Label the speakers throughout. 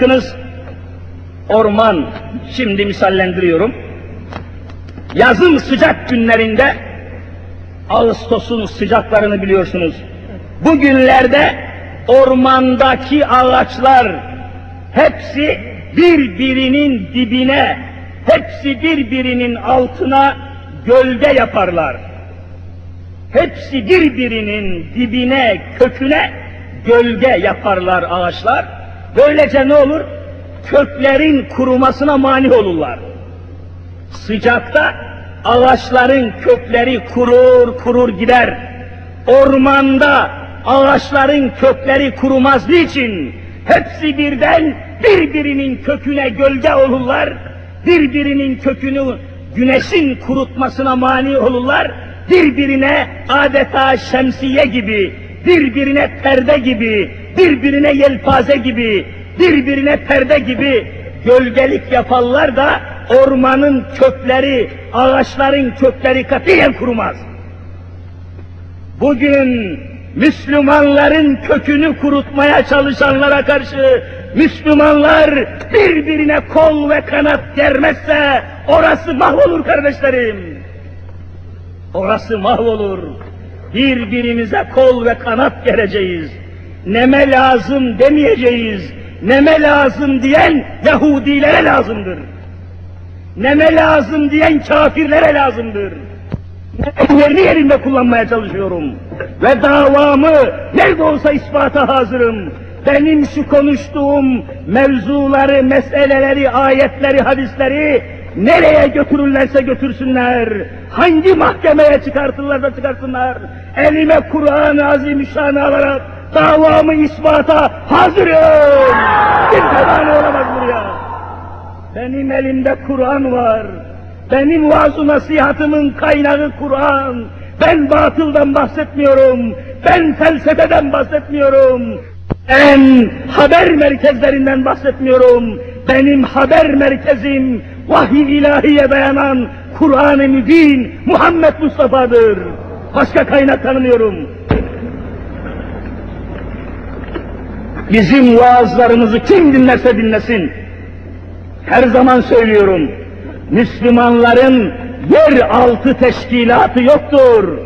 Speaker 1: Bakınız orman, şimdi misallendiriyorum. Yazın sıcak günlerinde Ağustos'un sıcaklarını biliyorsunuz. Bu günlerde ormandaki ağaçlar hepsi birbirinin dibine, hepsi birbirinin altına gölge yaparlar. Hepsi birbirinin dibine, köküne gölge yaparlar ağaçlar. Böylece ne olur? Köklerin kurumasına mani olurlar. Sıcakta ağaçların kökleri kurur kurur gider. Ormanda ağaçların kökleri kurumaz için hepsi birden birbirinin köküne gölge olurlar. Birbirinin kökünü güneşin kurutmasına mani olurlar. Birbirine adeta şemsiye gibi, birbirine perde gibi, birbirine yelpaze gibi, birbirine perde gibi gölgelik yaparlar da ormanın kökleri, ağaçların kökleri katiyen kurumaz. Bugün Müslümanların kökünü kurutmaya çalışanlara karşı Müslümanlar birbirine kol ve kanat germezse orası mahvolur kardeşlerim. Orası mahvolur. Birbirimize kol ve kanat gereceğiz. Neme lazım demeyeceğiz. Neme lazım diyen Yahudilere lazımdır. Neme lazım diyen kafirlere lazımdır. Yerini yerinde kullanmaya çalışıyorum. Ve davamı nerede olsa ispata hazırım. Benim şu konuştuğum mevzuları, meseleleri, ayetleri, hadisleri nereye götürürlerse götürsünler. Hangi mahkemeye çıkartırlarsa çıkartsınlar. Elime Kur'an-ı Azimüşşan'ı alarak davamı ispata hazırım. Kimse mani olamaz buraya. Benim elimde Kur'an var. Benim vaaz nasihatımın kaynağı Kur'an. Ben batıldan bahsetmiyorum. Ben felsefeden bahsetmiyorum. Ben haber merkezlerinden bahsetmiyorum. Benim haber merkezim vahiy ilahiye dayanan Kur'an-ı Mübin Muhammed Mustafa'dır. Başka kaynak tanımıyorum. Bizim vaazlarımızı kim dinlerse dinlesin. Her zaman söylüyorum. Müslümanların yer altı teşkilatı yoktur.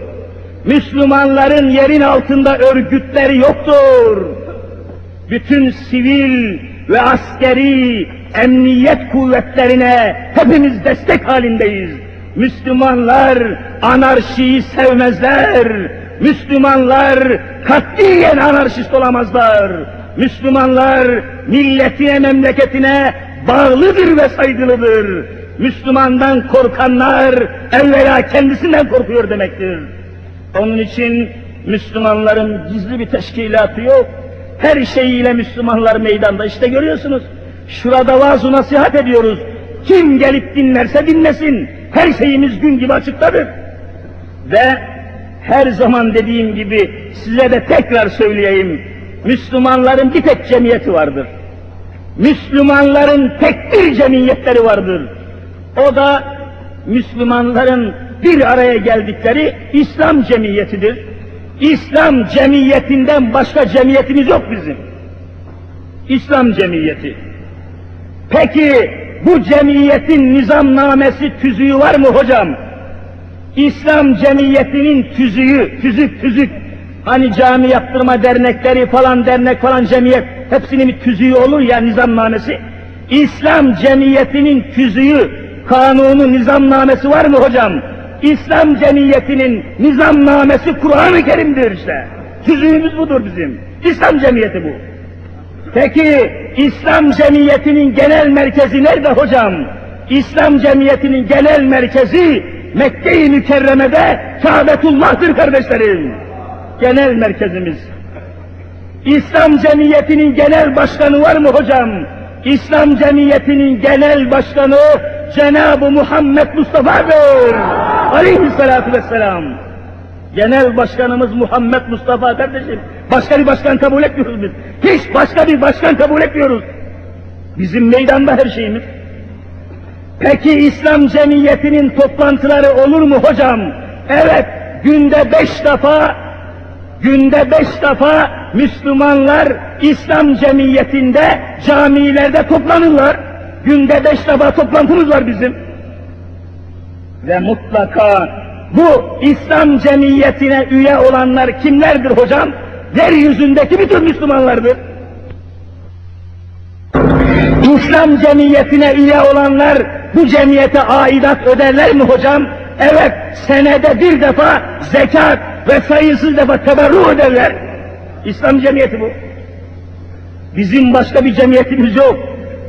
Speaker 1: Müslümanların yerin altında örgütleri yoktur. Bütün sivil ve askeri emniyet kuvvetlerine hepimiz destek halindeyiz. Müslümanlar anarşiyi sevmezler. Müslümanlar katiyen anarşist olamazlar. Müslümanlar milletine, memleketine bağlıdır ve saygılıdır. Müslümandan korkanlar evvela kendisinden korkuyor demektir. Onun için Müslümanların gizli bir teşkilatı yok. Her şeyiyle Müslümanlar meydanda. İşte görüyorsunuz. Şurada vaaz nasihat ediyoruz. Kim gelip dinlerse dinlesin. Her şeyimiz gün gibi açıktadır. Ve her zaman dediğim gibi size de tekrar söyleyeyim. Müslümanların bir tek cemiyeti vardır. Müslümanların tek bir cemiyetleri vardır. O da Müslümanların bir araya geldikleri İslam cemiyetidir. İslam cemiyetinden başka cemiyetimiz yok bizim. İslam cemiyeti. Peki bu cemiyetin nizamnamesi tüzüğü var mı hocam? İslam cemiyetinin tüzüğü, tüzük tüzük, hani cami yaptırma dernekleri falan dernek falan cemiyet, hepsinin bir tüzüğü olur ya nizamnamesi. İslam cemiyetinin tüzüğü, kanunu, nizamnamesi var mı hocam? İslam cemiyetinin nizamnamesi Kur'an-ı Kerim'dir işte. Tüzüğümüz budur bizim. İslam cemiyeti bu. Peki İslam cemiyetinin genel merkezi nerede hocam? İslam cemiyetinin genel merkezi Mekke-i Mükerreme'de Kâbetullah'tır kardeşlerim. Genel merkezimiz. İslam cemiyetinin genel başkanı var mı hocam? İslam cemiyetinin genel başkanı Cenab-ı Muhammed Mustafa'dır. Aleyhissalatu vesselam. Genel başkanımız Muhammed Mustafa kardeşim. Başka bir başkan kabul etmiyoruz biz. Hiç başka bir başkan kabul etmiyoruz. Bizim meydanda her şeyimiz. Peki İslam cemiyetinin toplantıları olur mu hocam? Evet, günde beş defa, günde beş defa Müslümanlar İslam cemiyetinde camilerde toplanırlar. Günde beş defa toplantımız var bizim. Ve mutlaka bu İslam cemiyetine üye olanlar kimlerdir hocam? Yeryüzündeki bütün Müslümanlardır. İslam cemiyetine üye olanlar bu cemiyete aidat öderler mi hocam? Evet, senede bir defa zekat ve sayısız defa teberru öderler. İslam cemiyeti bu. Bizim başka bir cemiyetimiz yok.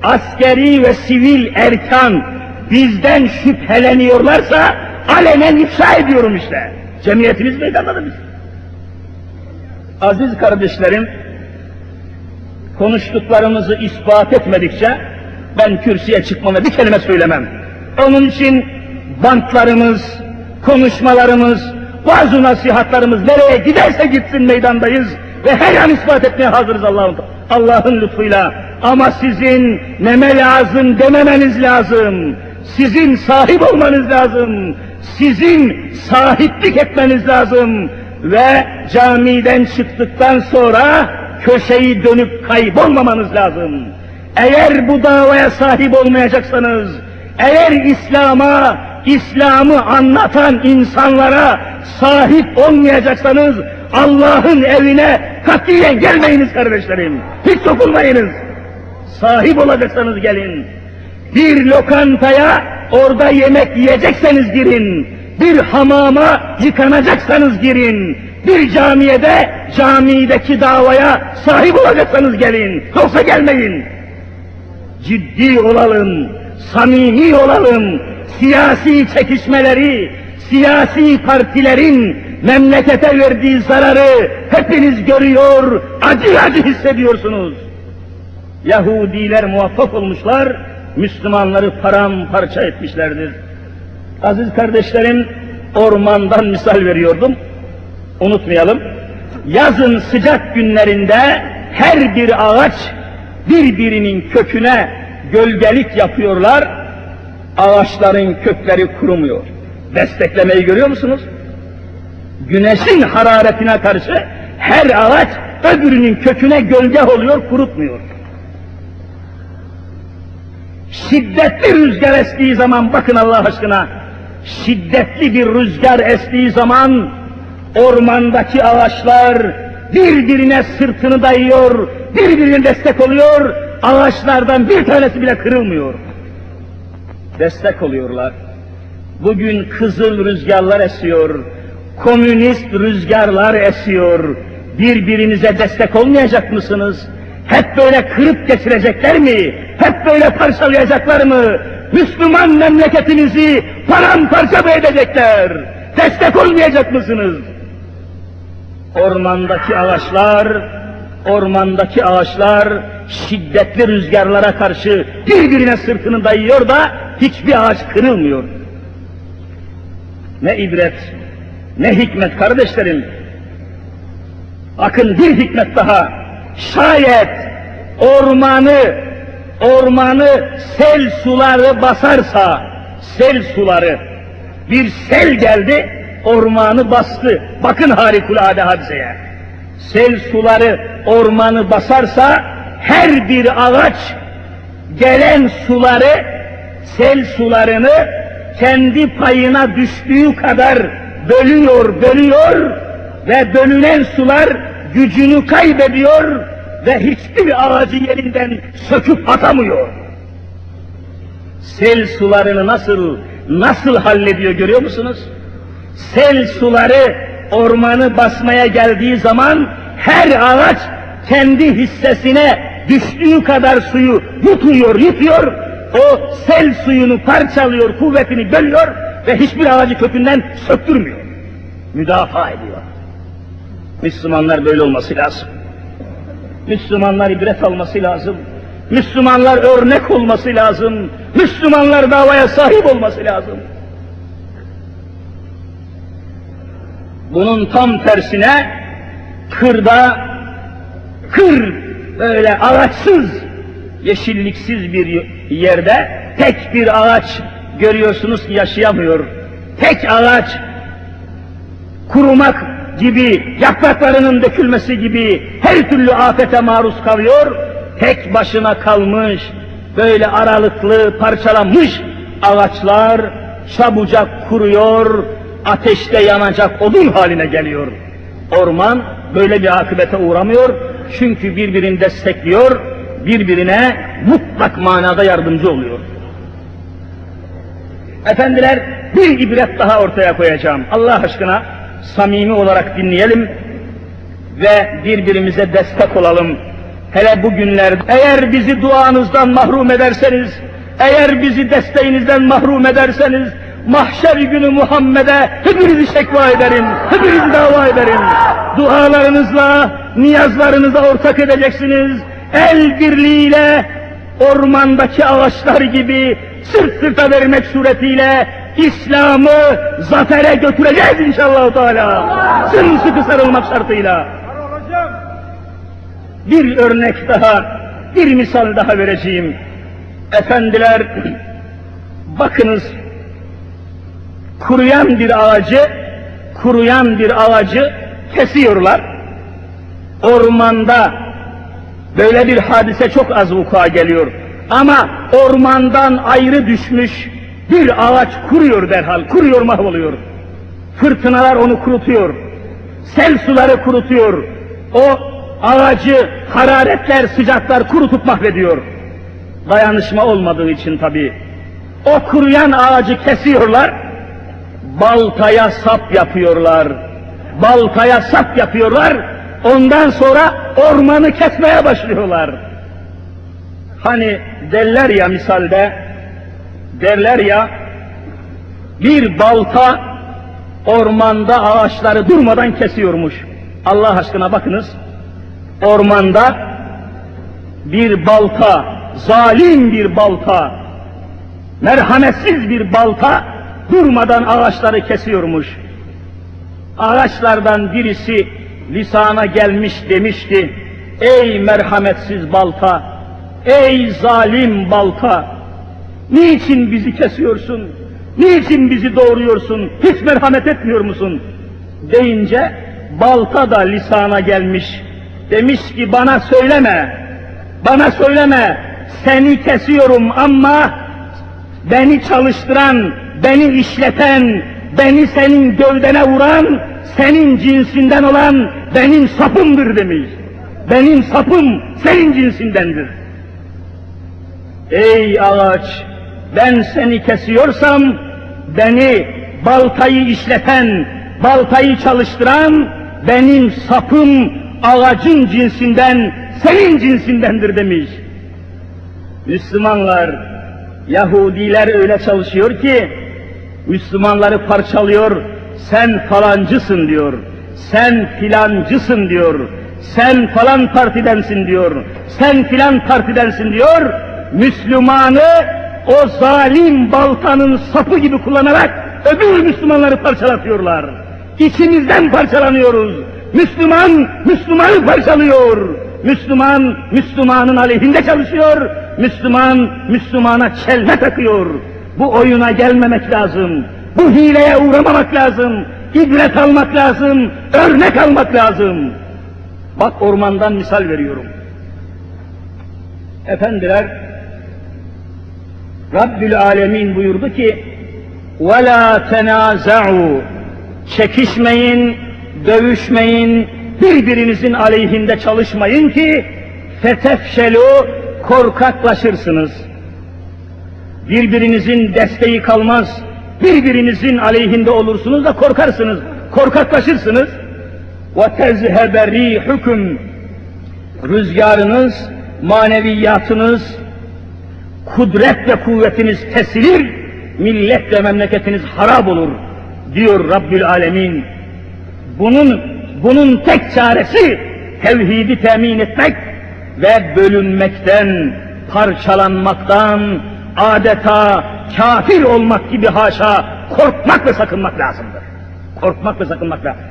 Speaker 1: Askeri ve sivil erkan bizden şüpheleniyorlarsa alenen ifşa ediyorum işte. Cemiyetimiz meydandadır biz. Aziz kardeşlerim, konuştuklarımızı ispat etmedikçe ben kürsüye çıkmam ve bir kelime söylemem. Onun için bantlarımız, konuşmalarımız, bazı nasihatlarımız nereye giderse gitsin meydandayız ve her an ispat etmeye hazırız Allah'ın Allah'ın lütfuyla. Ama sizin neme lazım dememeniz lazım. Sizin sahip olmanız lazım. Sizin sahiplik etmeniz lazım. Ve camiden çıktıktan sonra köşeyi dönüp kaybolmamanız lazım. Eğer bu davaya sahip olmayacaksanız, eğer İslam'a, İslam'ı anlatan insanlara sahip olmayacaksanız, Allah'ın evine katiyen gelmeyiniz kardeşlerim. Hiç sokulmayınız. Sahip olacaksanız gelin. Bir lokantaya orada yemek yiyecekseniz girin. Bir hamama yıkanacaksanız girin. Bir camiyede camideki davaya sahip olacaksanız gelin. Yoksa gelmeyin. Ciddi olalım, samimi olalım. Siyasi çekişmeleri, siyasi partilerin memlekete verdiği zararı hepiniz görüyor, acı acı hissediyorsunuz. Yahudiler muvaffak olmuşlar, Müslümanları paramparça etmişlerdir. Aziz kardeşlerim, ormandan misal veriyordum. Unutmayalım. Yazın sıcak günlerinde her bir ağaç birbirinin köküne gölgelik yapıyorlar. Ağaçların kökleri kurumuyor. Desteklemeyi görüyor musunuz? Güneşin hararetine karşı her ağaç öbürünün köküne gölge oluyor, kurutmuyor. Şiddetli rüzgar estiği zaman bakın Allah aşkına, şiddetli bir rüzgar estiği zaman ormandaki ağaçlar birbirine sırtını dayıyor, birbirine destek oluyor, ağaçlardan bir tanesi bile kırılmıyor. Destek oluyorlar. Bugün kızıl rüzgarlar esiyor, komünist rüzgarlar esiyor. Birbirinize destek olmayacak mısınız? Hep böyle kırıp geçirecekler mi? Hep böyle parçalayacaklar mı? Müslüman memleketinizi paramparça mı edecekler? Destek olmayacak mısınız? Ormandaki ağaçlar, ormandaki ağaçlar şiddetli rüzgarlara karşı birbirine sırtını dayıyor da hiçbir ağaç kırılmıyor. Ne ibret, ne hikmet kardeşlerim. Bakın bir hikmet daha. Şayet ormanı, ormanı sel suları basarsa, sel suları, bir sel geldi, ormanı bastı. Bakın harikulade hadiseye. Sel suları ormanı basarsa, her bir ağaç gelen suları, sel sularını kendi payına düştüğü kadar bölüyor, bölüyor ve bölünen sular gücünü kaybediyor ve hiçbir ağacı yerinden söküp atamıyor. Sel sularını nasıl nasıl hallediyor görüyor musunuz? Sel suları ormanı basmaya geldiği zaman her ağaç kendi hissesine düştüğü kadar suyu yutuyor, yutuyor. O sel suyunu parçalıyor, kuvvetini bölüyor ve hiçbir ağacı kökünden söktürmüyor. Müdafaa ediyor. Müslümanlar böyle olması lazım. Müslümanlar ibret alması lazım. Müslümanlar örnek olması lazım. Müslümanlar davaya sahip olması lazım. Bunun tam tersine kırda, kır böyle ağaçsız, yeşilliksiz bir yerde tek bir ağaç görüyorsunuz ki yaşayamıyor. Tek ağaç kurumak gibi, yapraklarının dökülmesi gibi her türlü afete maruz kalıyor, tek başına kalmış, böyle aralıklı, parçalanmış ağaçlar çabucak kuruyor, ateşte yanacak odun haline geliyor. Orman böyle bir akıbete uğramıyor, çünkü birbirini destekliyor, birbirine mutlak manada yardımcı oluyor. Efendiler bir ibret daha ortaya koyacağım. Allah aşkına samimi olarak dinleyelim ve birbirimize destek olalım. Hele bu günlerde eğer bizi duanızdan mahrum ederseniz, eğer bizi desteğinizden mahrum ederseniz, mahşer günü Muhammed'e hepinizi şekva ederim, hepinizi dava ederim. Dualarınızla, niyazlarınıza ortak edeceksiniz. El birliğiyle ormandaki ağaçlar gibi sırt sırta vermek suretiyle İslam'ı zafere götüreceğiz inşallah Teala. Sımsıkı sarılmak şartıyla. Bir örnek daha, bir misal daha vereceğim. Efendiler, bakınız, kuruyan bir ağacı, kuruyan bir ağacı kesiyorlar. Ormanda böyle bir hadise çok az vuku'a geliyor. Ama ormandan ayrı düşmüş bir ağaç kuruyor derhal, kuruyor mahvoluyor. Fırtınalar onu kurutuyor. Sel suları kurutuyor. O ağacı hararetler, sıcaklar kurutup mahvediyor. Dayanışma olmadığı için tabii. O kuruyan ağacı kesiyorlar, baltaya sap yapıyorlar. Baltaya sap yapıyorlar, ondan sonra ormanı kesmeye başlıyorlar. Hani derler ya misalde, derler ya, bir balta ormanda ağaçları durmadan kesiyormuş. Allah aşkına bakınız, ormanda bir balta, zalim bir balta, merhametsiz bir balta durmadan ağaçları kesiyormuş. Ağaçlardan birisi lisana gelmiş demişti, ey merhametsiz balta, ey zalim balta, niçin bizi kesiyorsun, niçin bizi doğuruyorsun, hiç merhamet etmiyor musun? Deyince balta da lisana gelmiş, demiş ki bana söyleme, bana söyleme, seni kesiyorum ama beni çalıştıran, beni işleten, beni senin gövdene vuran, senin cinsinden olan benim sapımdır demiş. Benim sapım senin cinsindendir. Ey ağaç, ben seni kesiyorsam, beni baltayı işleten, baltayı çalıştıran, benim sapım ağacın cinsinden, senin cinsindendir demiş. Müslümanlar, Yahudiler öyle çalışıyor ki, Müslümanları parçalıyor, sen falancısın diyor, sen filancısın diyor, sen falan partidensin diyor, sen filan partidensin diyor, Müslümanı o zalim baltanın sapı gibi kullanarak öbür Müslümanları parçalatıyorlar. İçimizden parçalanıyoruz. Müslüman, Müslümanı parçalıyor. Müslüman, Müslümanın aleyhinde çalışıyor. Müslüman, Müslümana çelme takıyor. Bu oyuna gelmemek lazım. Bu hileye uğramamak lazım. İbret almak lazım. Örnek almak lazım. Bak ormandan misal veriyorum. Efendiler, Rabbül Alemin buyurdu ki, وَلَا تَنَازَعُوا Çekişmeyin, dövüşmeyin, birbirinizin aleyhinde çalışmayın ki fetefşelu korkaklaşırsınız. Birbirinizin desteği kalmaz, birbirinizin aleyhinde olursunuz da korkarsınız, korkaklaşırsınız. وَتَزْهَبَ رِيحُكُمْ Rüzgarınız, maneviyatınız, kudret ve kuvvetiniz kesilir, millet ve memleketiniz harap olur diyor Rabbül Alemin. Bunun bunun tek çaresi tevhidi temin etmek ve bölünmekten, parçalanmaktan, adeta kafir olmak gibi haşa korkmak ve sakınmak lazımdır. Korkmak ve sakınmak lazım.